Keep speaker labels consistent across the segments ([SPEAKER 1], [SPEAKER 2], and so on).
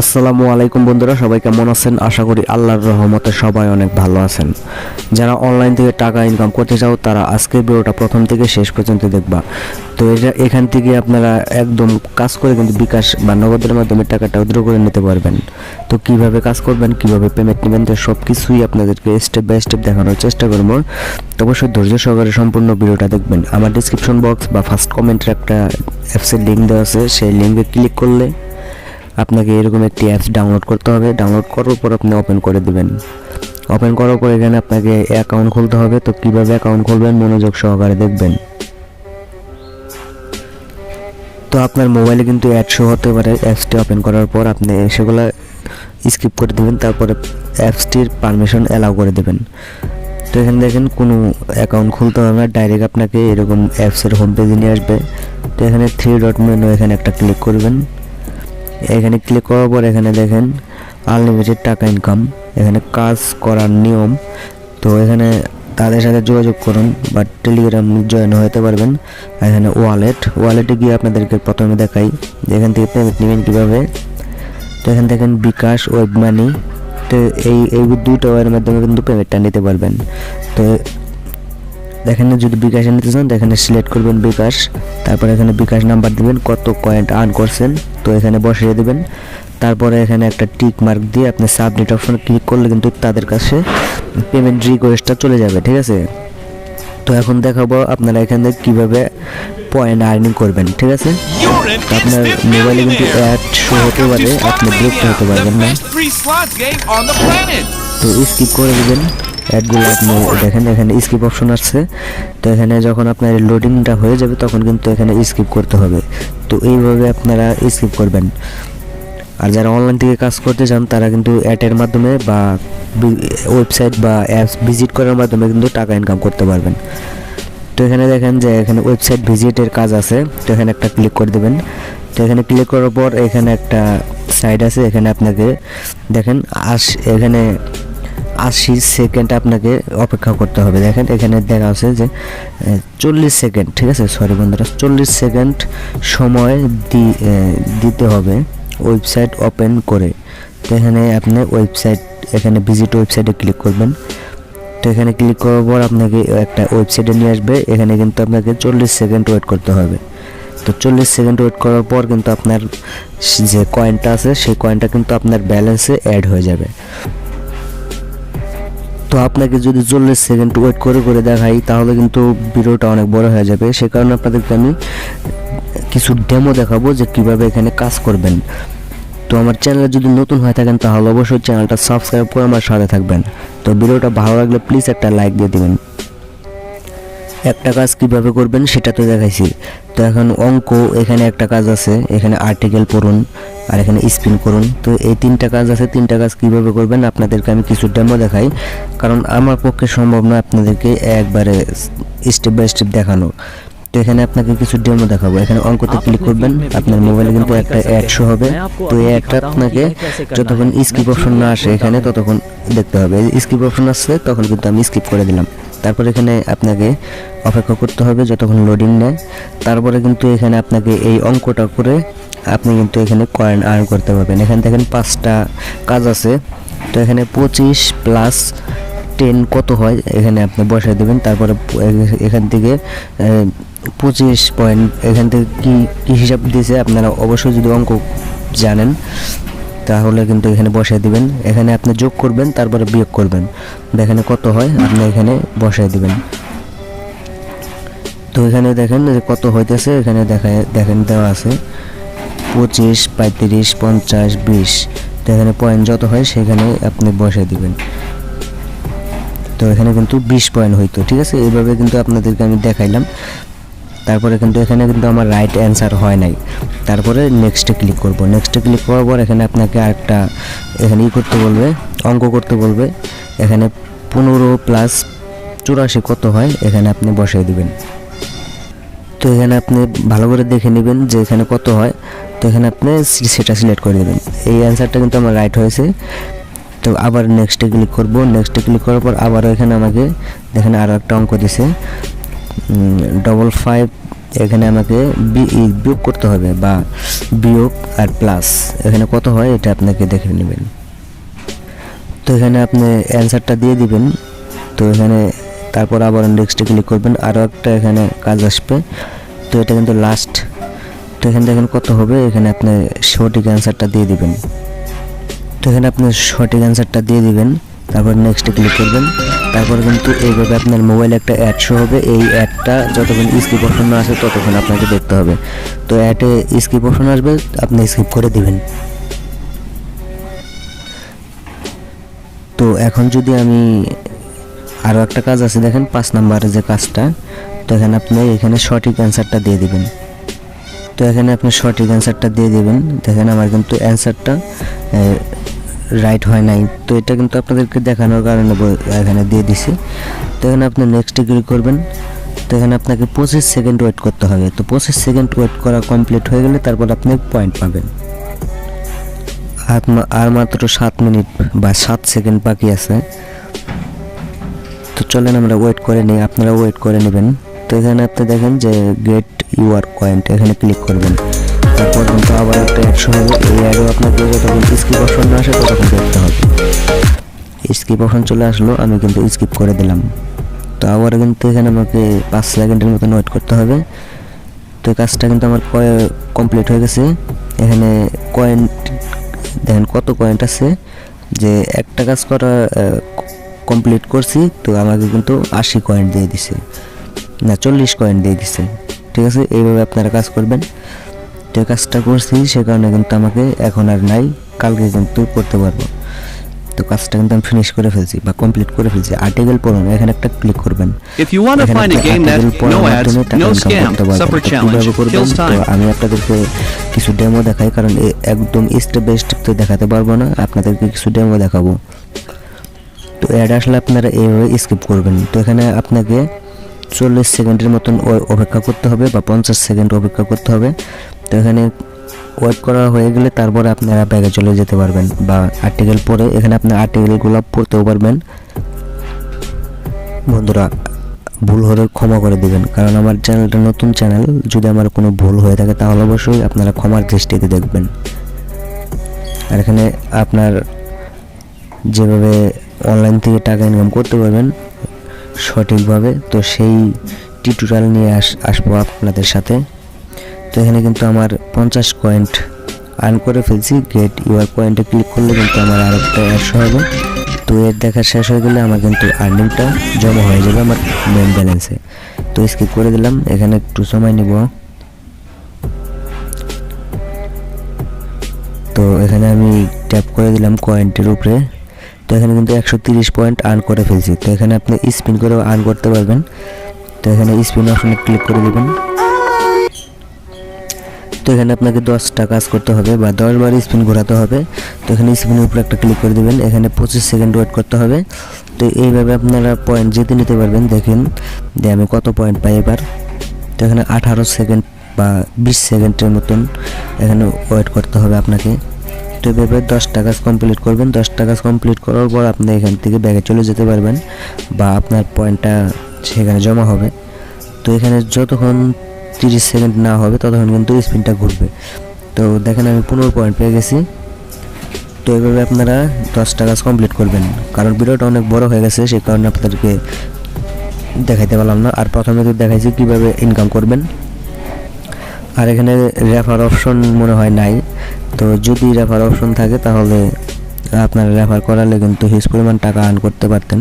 [SPEAKER 1] আসসালামু আলাইকুম বন্ধুরা, সবাই কেমন আছেন? আশা করি আল্লাহর রহমতে সবাই অনেক ভালো আছেন। যারা অনলাইন থেকে টাকা ইনকাম করতে চাও, তারা আজকের ভিডিওটা প্রথম থেকে শেষ পর্যন্ত দেখবা। তো এটা এখান থেকে আপনারা একদম কাজ করে কিন্তু বিকাশ বা নগদের মাধ্যমে টাকাটা উদ্র করে নিতে পারবেন। তো কীভাবে কাজ করবেন, কীভাবে পেমেন্ট নেবেন, তো সব কিছুই আপনাদেরকে স্টেপ বাই স্টেপ দেখানোর চেষ্টা করব। তো অবশ্যই ধৈর্য সহকারে সম্পূর্ণ ভিডিওটা দেখবেন। আমার ডিসক্রিপশন বক্স বা ফার্স্ট কমেন্টের একটা অ্যাপসের লিঙ্ক দেওয়া আছে, সেই লিঙ্কে ক্লিক করলে আপনাকে এরকম একটি অ্যাপস ডাউনলোড করতে হবে। ডাউনলোড করার পর আপনি ওপেন করে দিবেন। ওপেন করার পর এখানে আপনাকে অ্যাকাউন্ট খুলতে হবে। তো কীভাবে অ্যাকাউন্ট খুলবেন? মনোযোগ সহকারে দেখবেন। তো আপনার মোবাইলে কিন্তু অ্যাড শো হতে পারে। অ্যাপসটি ওপেন করার পর আপনি সেগুলো স্কিপ করে দেবেন। তারপরে অ্যাপসটির পারমিশন অ্যালাউ করে দেবেন। তো এখানে দেখেন, কোনো অ্যাকাউন্ট খুলতে হবে না। ডাইরেক্ট আপনাকে এরকম অ্যাপসের হোম পেজে নিয়ে আসবে। তো এখানে থ্রি ডট মেনু এখানে একটা ক্লিক করবেন। এখানে ক্লিক করার পর এখানে দেখেন আনলিমিটেড টাকা ইনকাম এখানে কাজ করার নিয়ম। তো এখানে তাদের সাথে যোগাযোগ করুন বা টেলিগ্রাম জয়েন হতে পারবেন। এখানে ওয়ালেট ওয়ালেটে গিয়ে আপনাদেরকে প্রথমে দেখাই এখান থেকে পেমেন্ট নেবেন কীভাবে। তো এখানে দেখেন বিকাশ ওয়েব মানি তো এই এই দুটো ওয়ের মাধ্যমে কিন্তু পেমেন্টটা নিতে পারবেন। তো দেখেন যদি বিকাশে নিতে চান তো এখানে সিলেক্ট করবেন বিকাশ তারপরে এখানে বিকাশ নাম্বার দিবেন কত কয়েন্ট আর্ন করছেন তো এখানে বসিয়ে দেবেন। তারপরে এখানে একটা টিক মার্ক দিয়ে আপনি সাবমিট অপশন ক্লিক করলে কিন্তু তাদের কাছে পেমেন্ট রিকোয়েস্টটা চলে যাবে ঠিক আছে? তো এখন দেখাবো আপনারা এখানে কীভাবে পয়েন্ট আর্নিং করবেন ঠিক আছে? আপনার মোবাইলে কিন্তু অ্যাড শো হতে পারে আপনি বিরক্ত হতে পারবেন না. তো স্কিপ করে দেবেন। অ্যাডগুলো আপনি দেখেন, এখানে স্কিপ অপশন আসছে। তো এখানে যখন আপনার লোডিংটা হয়ে যাবে, তখন কিন্তু এখানে স্কিপ করতে হবে। তো এইভাবে আপনারা স্কিপ করবেন। আর যারা অনলাইন থেকে কাজ করতে চান, তারা কিন্তু অ্যাডের মাধ্যমে বা ওয়েবসাইট বা অ্যাপস ভিজিট করার মাধ্যমে কিন্তু টাকা ইনকাম করতে পারবেন। তো এখানে দেখেন যে, এখানে ওয়েবসাইট ভিজিটের কাজ আছে। তো এখানে একটা ক্লিক করে দেবেন। তো এখানে ক্লিক করার পর এখানে একটা সাইড আছে। এখানে আপনাকে দেখেন আশ এখানে আশি সেকেন্ড আপনাকে অপেক্ষা করতে হবে। দেখেন, এখানে দেখা আছে যে চল্লিশ সেকেন্ড, ঠিক আছে? সরি বন্ধুরা, চল্লিশ সেকেন্ড সময় দিতে হবে ওয়েবসাইট ওপেন করে। তো এখানে আপনি ওয়েবসাইট, এখানে ভিজিট ওয়েবসাইটে ক্লিক করবেন। তো এখানে ক্লিক করার পর আপনাকে একটা ওয়েবসাইটে নিয়ে আসবে। এখানে কিন্তু আপনাকে চল্লিশ সেকেন্ড ওয়েট করতে হবে। তো চল্লিশ সেকেন্ড ওয়েট করার পর কিন্তু আপনার যে কয়েনটা আছে, সেই কয়েনটা কিন্তু আপনার ব্যালেন্সে অ্যাড হয়ে যাবে। তো আপনাকে যদি চল্লিশ সেকেন্ড ওয়েট করে করে দেখাই, তাহলে কিন্তু ভিডিওটা অনেক বড় হয়ে যাবে। সে কারণে আপনাদেরকে আমি কিছু ডেমো দেখাবো যে কীভাবে এখানে কাজ করবেন। তো আমার চ্যানেলে যদি নতুন হয়ে থাকেন, তাহলে অবশ্যই চ্যানেলটা সাবস্ক্রাইব করে আমার সাথে থাকবেন। তো ভিডিওটা ভালো লাগলে প্লিজ একটা লাইক দিয়ে দিবেন। একটা কাজ কীভাবে করবেন সেটা তো দেখাইছি। তো এখন অঙ্ক এখানে একটা কাজ আছে এখানে আর্টিকেল পড়ুন আর এখানে স্পিন করুন। তো এই তিনটা কাজ আছে তিনটা কাজ কীভাবে করবেন আপনাদেরকে আমি কিছু ডেমো দেখাই। কারণ আমার পক্ষে সম্ভব না আপনাদেরকে একবারে স্টেপ বাই স্টেপ দেখানো। তো এখানে আপনাকে কিছু ডেমো দেখাবো। এখানে অঙ্কতে ক্লিক করবেন আপনার মোবাইলে কিন্তু একটা অ্যাড শো হবে। তো এই অ্যাডটা আপনাকে যতক্ষণ স্কিপ অপশন না আসে এখানে ততক্ষণ দেখতে হবে। স্কিপ অপশন আসছে তখন কিন্তু আমি স্কিপ করে দিলাম। তারপর এখানে আপনাকে অপেক্ষা করতে হবে যতক্ষণ লোডিং নেয়। তারপরে কিন্তু এখানে আপনাকে এই অঙ্কটা করে আপনি কিন্তু এখানে কয়েন আর্ন করতে পারবেন। এখানে দেখেন পাঁচটা কাজ আছে। তো এখানে পঁচিশ প্লাস টেন কত হয়? এখানে আপনি বসায় দেবেন। তারপরে এখান থেকে পঁচিশ পয়েন্ট এখান থেকে কী কী হিসাব দিয়েছে আপনারা অবশ্যই যদি অঙ্ক জানেন। তাহলে কিন্তু এখানে বসায় দিবেন। এখানে আপনি যোগ করবেন, তারপরে বিয়োগ করবেন। এখানে কত হয়, আপনি এখানে বসায় দিবেন। তো এখানে দেখেন যে কত হইতেছে, এখানে দেখায়, দেখেন দেওয়া আছে। পঁচিশ, পঁয়ত্রিশ, পঞ্চাশ, বিশ। তো এখানে পয়েন্ট যত হয়, সেখানে আপনি বসে দিবেন। তো এখানে কিন্তু বিশ পয়েন্ট হইতো, ঠিক আছে? এইভাবে কিন্তু আপনাদেরকে আমি দেখাইলাম। তারপরে কিন্তু এখানে কিন্তু আমার রাইট অ্যান্সার হয় নাই। তারপরে নেক্সটে ক্লিক করব। নেক্সটে ক্লিক করার পর এখানে আপনাকে আরেকটা এখানে ই করতে বলবে, অঙ্ক করতে বলবে। এখানে পনেরো প্লাস চুরাশি কত হয়? এখানে আপনি বসাই দিবেন। তো এখানে আপনি ভালো করে দেখে নেবেন যে এখানে কত হয়। তো এখানে আপনি সেটা সিলেক্ট করে দেবেন এই অ্যান্সারটা কিন্তু আমার রাইট হয়েছে। তো আবার নেক্সটে ক্লিক করব। নেক্সটে ক্লিক করার পর আবারও এখানে আমাকে দেখেন আরও একটা অঙ্ক দিছে। ডবল ফাইভ এখানে আমাকে বিয়োগ করতে হবে বা বিয়োগ আর প্লাস এখানে কত হয় এটা আপনাকে দেখে নেবেন। তো এখানে আপনি অ্যান্সারটা দিয়ে দিবেন। তো এখানে তারপর আবার নেক্সটে ক্লিক করবেন। আরও একটা এখানে কাজ আসবে। তো এটা কিন্তু লাস্ট তো এখানে দেখেন কত হবে। এখানে আপনি সঠিক অ্যান্সারটা দিয়ে দিবেন। তো এখানে আপনি সঠিক অ্যান্সারটা দিয়ে দিবেন। তারপর নেক্সটে ক্লিক করবেন। তারপর কিন্তু এইভাবে আপনার মোবাইলে একটা অ্যাড শো হবে। এই অ্যাডটা যতক্ষণ স্কিপ অপশন না আসে ততক্ষণ আপনাকে দেখতে হবে। তো অ্যাডে স্কিপ অপশন আসবে, আপনি স্কিপ করে দিবেন। তো এখন যদি আমি আরও একটা কাজ আছে, দেখেন পাঁচ নাম্বারের যে কাজটা, তো এখানে আপনি এখানে সঠিক অ্যান্সারটা দিয়ে দিবেন। তো এখানে আপনি সঠিক অ্যান্সারটা দিয়ে দিবেন। দেখেন আমার কিন্তু অ্যান্সারটা রাইট হয় নাই। তো এটা কিন্তু আপনাদেরকে দেখানোর কারণে এখানে দিয়ে দিছি। তো এখানে আপনি নেক্সট ক্লিক করবেন। তো এখানে আপনাকে পঁচিশ সেকেন্ড ওয়েট করতে হবে। তো পঁচিশ সেকেন্ড ওয়েট করা কমপ্লিট হয়ে গেলে তারপর আপনি পয়েন্ট পাবেন। আর মাত্র সাত মিনিট বা সাত সেকেন্ড বাকি আছে। তো চলেন আমরা ওয়েট করে নিই। আপনারা ওয়েট করে নেবেন। তো এখানে আপনি দেখেন যে গেট ইউআর পয়েন্ট এখানে ক্লিক করবেন। তারপর কিন্তু আবার একটা একশো হবে এই অ্যাডও আপনাকে যতক্ষণ স্কিপ অপশন না আসে ততক্ষণ দেখতে হবে। স্কিপ অপশন চলে আসলো, আমি কিন্তু স্কিপ করে দিলাম। তো আবার কিন্তু এখানে আমাকে পাঁচ সেকেন্ডের মতন ওয়েট করতে হবে। তো কাজটা কিন্তু আমার কমপ্লিট হয়ে গেছে। এখানে কয়েন্ট দেখেন কত পয়েন্ট আছে। যে একটা কাজ করা কমপ্লিট করছি, তো আমাকে কিন্তু আশি কয়েন্ট দিয়ে দিছে। না, চল্লিশ কয়েন্ট দিয়ে দিছে। ঠিক আছে? এইভাবে আপনারা কাজ করবেন। এই কাজটা করছি সে কারণে কিন্তু আমাকে এখন আর নাই কালকে কিন্তু করতে পারব। তো কাজটা কিন্তু আমি ফিনিশ করে ফেলছি বা কমপ্লিট করে ফেলছি। আর্টিকেল পড়ুন এখানে একটা ক্লিক করবেন। আমি আপনাদেরকে কিছু ডেমো দেখাই কারণ একদম স্টেপ বাই স্টেপ তো দেখাতে পারব না আপনাদেরকে কিছু ডেমো দেখাবো। তো অ্যাড আসলে আপনারা এইভাবে স্কিপ করবেন। তো এখানে আপনাকে চল্লিশ সেকেন্ডের মতন অপেক্ষা করতে হবে বা পঞ্চাশ সেকেন্ড অপেক্ষা করতে হবে। তো এখানে ওয়েট করা হয়ে গেলে তারপরে আপনারা ব্যাগে চলে যেতে পারবেন বা আর্টিকেল পরে এখানে আপনার আর্টিকেলগুলো পড়তেও পারবেন। বন্ধুরা, ভুল হলে ক্ষমা করে দিবেন। কারণ আমার চ্যানেলটা নতুন চ্যানেল, যদি আমার কোনো ভুল হয়ে থাকে তাহলে অবশ্যই আপনারা ক্ষমার দৃষ্টিতে দেখবেন। আর এখানে আপনার যেভাবে অনলাইন থেকে টাকা ইনকাম করতে পারবেন সঠিকভাবে, তো সেই টিউটোরিয়াল নিয়ে আস, আসব আপনাদের সাথে। তো এখানে কিন্তু আমার পঞ্চাশ পয়েন্ট আর্ন করে ফেলছি। গেট ইউআর পয়েন্টে ক্লিক করলে কিন্তু আমার আর একটা একশো হবে। তো এর দেখা শেষ হয়ে গেলে আমার কিন্তু আর্নিংটা জমা হয়ে যাবে আমার মেন ব্যালেন্সে তো স্কিপ করে দিলাম, এখানে একটু সময় নিব। তো এখানে আমি ট্যাপ করে দিলাম কয়েন্টের উপরে। তো এখানে কিন্তু একশো তিরিশ পয়েন্ট আর্ন করে ফেলছি। তো এখানে আপনি স্পিন করেও আর্ন করতে পারবেন। তো এখানে স্পিন অপশনে ক্লিক করে দেবেন। তো এখানে আপনাকে দশটা কাজ করতে হবে বা দশ বার স্পিন ঘোরাতে হবে। তো এখানে স্পিনের উপরে একটা ক্লিক করে দেবেন, এখানে পঁচিশ সেকেন্ড ওয়েট করতে হবে। তো এইভাবে আপনারা পয়েন্ট জিতে নিতে পারবেন, দেখেন যে আমি কত পয়েন্ট পাই এবার। তো এখানে আঠারো সেকেন্ড বা বিশ সেকেন্ডের মতন এখানে ওয়েট করতে হবে আপনাকে। তো এভাবে দশটা কাজ কমপ্লিট করবেন, দশটা কাজ কমপ্লিট করার পর আপনি এখান থেকে ব্যাগে চলে যেতে পারবেন বা আপনার পয়েন্টটা সেখানে জমা হবে। তো এখানে যতক্ষণ তিরিশ সেকেন্ড না হবে, ততক্ষণ কিন্তু স্পিনটা ঘুরবে। তো দেখেন আমি পনেরো পয়েন্ট পেয়ে গেছি। তো এইভাবে আপনারা দশটা কাজ কমপ্লিট করবেন। কারণ ভিডিওটা অনেক বড় হয়ে গেছে, সেই কারণে আপনাদেরকে দেখাইতে পারলাম না। আর প্রথমে তো দেখাইছি কীভাবে ইনকাম করবেন। আর এখানে রেফার অপশন মনে হয় নাই। তো যদি রেফার অপশন থাকে, তাহলে আপনারা রেফার করালে কিন্তু হিউজ পরিমাণ টাকা আর্ন করতে পারতেন।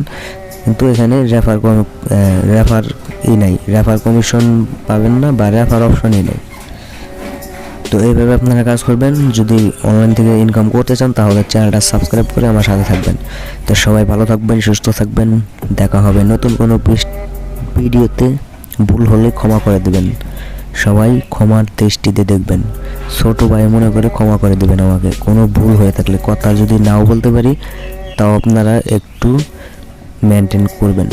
[SPEAKER 1] কিন্তু এখানে রেফার রেফার ই নাই। রেফার কমিশন পাবেন না বা রেফার অপশনই নেই। তো এইভাবে আপনারা কাজ করবেন। যদি অনলাইন থেকে ইনকাম করতে চান, তাহলে চ্যানেলটা সাবস্ক্রাইব করে আমার সাথে থাকবেন। তো সবাই ভালো থাকবেন, সুস্থ থাকবেন। দেখা হবে নতুন কোনো ভিডিওতে। ভুল হলে ক্ষমা করে দেবেন। সবাই ক্ষমার দৃষ্টিতে দেখবেন। ছোট ভাই মনে করে ক্ষমা করে দেবেন আমাকে। কোনো ভুল হয়ে থাকলে। কথা যদি নাও বলতে পারি, তাও আপনারা একটু মেনটেন করবেন।